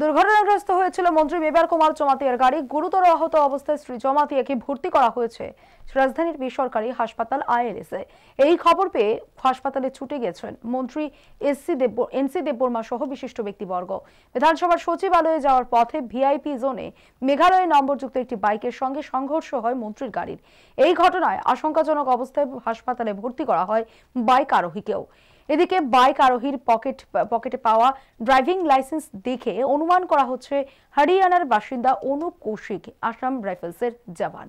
দুর্ঘটনাগ্রস্ত হয়েছিল মন্ত্রী মেবার কুমার জমাতিয়ার গাড়ি। গুরুতর আহত অবস্থায় শ্রী জমাতিয়াকে ভর্তি করা হয়েছে রাজধানীর বেসরকারি হাসপাতাল আইএলএসে। এই খবর পেয়ে হাসপাতালে ছুটে গেছেন মন্ত্রী এসসি দেব এনসি দেববর্মা সহ বিশিষ্ট ব্যক্তিবর্গ। বিধানসভার সচিবালয়ে যাওয়ার পথে ভিআইপি জোনে মেঘালয় নম্বরযুক্ত একটি বাইকের সঙ্গে সংঘর্ষ হয় মন্ত্রীর গাড়ির। এই ঘটনায় আশঙ্কাজনক অবস্থায় হাসপাতালে ভর্তি করা হয় বাইক আরোহীকেও। এদিকে বাইক আরোহীর পকেট পকেটে পাওয়া ড্রাইভিং লাইসেন্স দেখে অনুমান করা হচ্ছে, হরিয়ানার বাসিন্দা অনুপ কৌশিক, আসাম রাইফেলসের জওয়ান।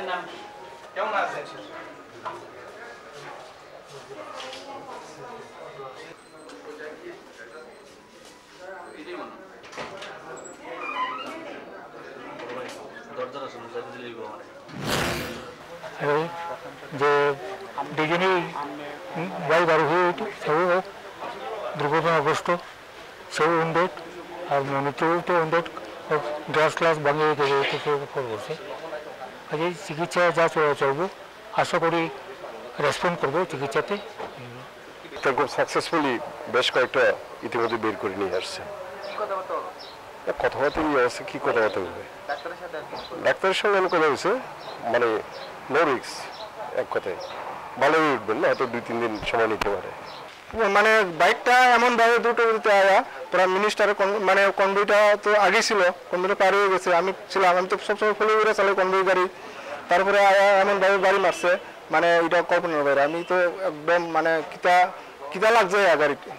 ঢুকতেন যাবেনি কেমন আছেন যে দুজনেই বাইক আরোহী সেও দুর্ঘটনাগ্রস্ত সেও উন্ডেড আর মনিটরও তো উন্ডেড গ্লাস গ্লাস ভাঙিয়ে ফল করছে কাজে চিকিৎসা যা চলা, চলবো। আশা করি রেসপন্ড করব চিকিৎসাতে। সাকসেসফুলি বেশ কয়েকটা ইতিমধ্যে বের করে নিয়ে আসছে কথাবার্তা নিয়ে আসছে কি কথাবার্তা বলবে? ডাক্তারের সঙ্গে আমি কথা হয়েছে মানে নো রিক্স এক কথায়। ভালোই উঠবেন না, হয়তো দুই, তিন দিন সময় নিতে পারে। মানে বাইকটা এমন ভাবে দুটো দুটো আয়া, পুরো মিনিস্টারের মানে কনভয়টা তো আগে ছিল কনভয়টা পার হয়ে গেছে, আমি ছিলাম, আমি তো সবসময় ফলো করে চালাই কনভয় গাড়ি। তারপরে আয়া এমন ভাবে গাড়ি মারছে মানে এটা কল্পনার বাইরে আমি তো একদম মানে কিতা কিতা লাগছে গাড়িটা